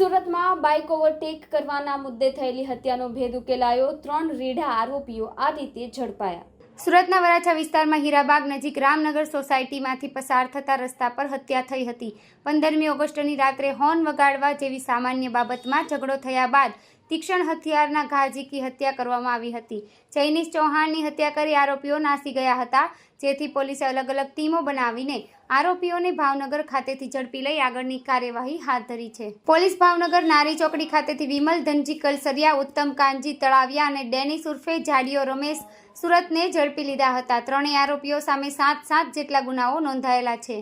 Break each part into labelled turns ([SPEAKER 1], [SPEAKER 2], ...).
[SPEAKER 1] સુરતમાં bike overtake કરવાના મુદ્દે થયેલી હત્યાનો ભેદ ઉકેલાયો. ત્રણ રીઢા આરોપીઓ આ રીતે ઝડપાયા. સુરતના વરાછા વિસ્તારમાં હીરાબાગ નજીક રામનગર સોસાયટીમાંથી પસાર થતા રસ્તા પર હત્યા થઈ હતી. પંદરમી ઓગસ્ટની રાત્રે હોર્ન વગાડવા જેવી સામાન્ય બાબતમાં ઝઘડો થયા બાદ તીક્ષ્ણ હથિયારના ઘા ઝીકી હત્યા કરવામાં આવી હતી. ચૈનીઝ ચૌહાણની હત્યા કરી આરોપીઓ નાસી ગયા હતા. જેથી પોલીસે અલગ અલગ ટીમો બનાવીને આરોપીઓને ભાવનગર ખાતેથી ઝડપી લઈ આગળની કાર્યવાહી હાથ ધરી છે. પોલીસ ભાવનગર નારી ચોકડી ખાતેથી વિમલ ધનજી કલસરિયા, ઉત્તમ કાનજી તળાવિયા અને ડેનિસ ઉર્ફે જાડિયો રમેશ સુરતને ઝડપી લીધા હતા. ત્રણેય આરોપીઓ સામે સાત સાત જેટલા ગુનાઓ નોંધાયેલા છે.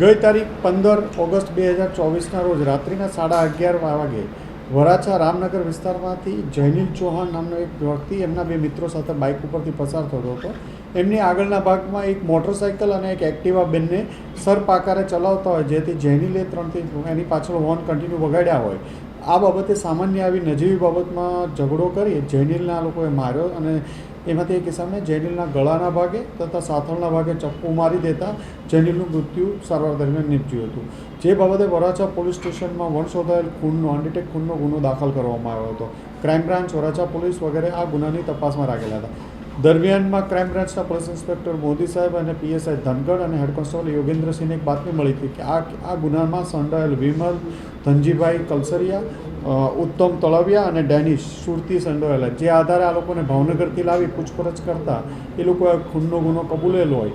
[SPEAKER 2] ગઈ તારીખ પંદર ઓગસ્ટ બે હજાર ચોવીસના રોજ રાત્રિના સાડા અગિયાર વાગે વરાછા રામનગર વિસ્તારમાંથી જૈનિલ ચૌહાણ નામનો એક વ્યક્તિ, એમના બે મિત્રો સાથે બાઇક ઉપરથી પસાર થતો હતો. એમની આગળના ભાગમાં એક મોટરસાઇકલ અને એક એક્ટિવા બેનને સરપાકારે ચલાવતા હોય, જેથી જૈનિલે ત્રણથી એની પાછળ હોર્ન કન્ટિન્યુ વગાડ્યા હોય. આ બાબતે સામાન્ય આવી નજીવી બાબતમાં ઝઘડો કરી જૈનિલના લોકોએ માર્યો અને એમાંથી એક કિસ્સામાં જૈનિલના ગળાના ભાગે તથા સાથળના ભાગે ચપ્પુ મારી દેતા જૈનિલનું મૃત્યુ સારવાર દરમિયાન નીપજ્યું હતું. જે બાબતે વરાછા પોલીસ સ્ટેશનમાં વણ ખૂનનો અનડિટેક ખૂનનો ગુનો દાખલ કરવામાં આવ્યો હતો. ક્રાઇમ બ્રાન્ચ વરાછા પોલીસ વગેરે આ ગુનાની તપાસમાં રાખેલા હતા. દરમિયાનમાં ક્રાઇમ બ્રાન્ચના પોલીસ ઇન્સ્પેક્ટર મોદી સાહેબ અને પીએસઆઈ ધનગઢ અને હેડ કોન્સ્ટેબલ યોગેન્દ્રસિંહને એક બાતમી મળી હતી કે આ આ ગુનામાં સંડાયેલ વિમલ, ધનજીભાઈ કલસરિયા ઉત્તમ તળવિયા અને ડેનિશ સુરતી સંડોવાયેલા. જે આધારે આ લોકોને ભાવનગરથી લાવી પૂછપરછ કરતા એ લોકોએ ખૂનનો ગુનો કબૂલેલો હોય.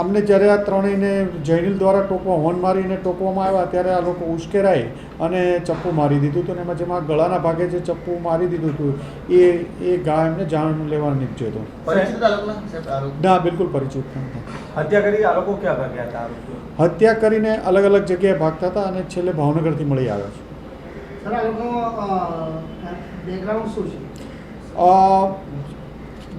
[SPEAKER 2] અમને જ્યારે આ ત્રણેયને જૈનિલ દ્વારા ટોકવા હોર્ન મારીને ટોકવામાં આવ્યા ત્યારે આ લોકો ઉશ્કેરાય અને ચપ્પુ મારી દીધું હતું અને એમાં જેમાં ગળાના ભાગે જે ચપ્પુ મારી દીધું હતું એ એ ગા એમને જાણ લેવા નીપજ્યો હતો. ના બિલકુલ પરિચિત
[SPEAKER 3] હત્યા કરી આ લોકો ક્યાં ભાગ્યા હતા?
[SPEAKER 2] હત્યા કરીને અલગ અલગ જગ્યાએ ભાગતા હતા અને છેલ્લે ભાવનગરથી મળી આવ્યા છે.
[SPEAKER 4] સર આ લોકોનું બેકગ્રાઉન્ડ શું છે?
[SPEAKER 2] અ,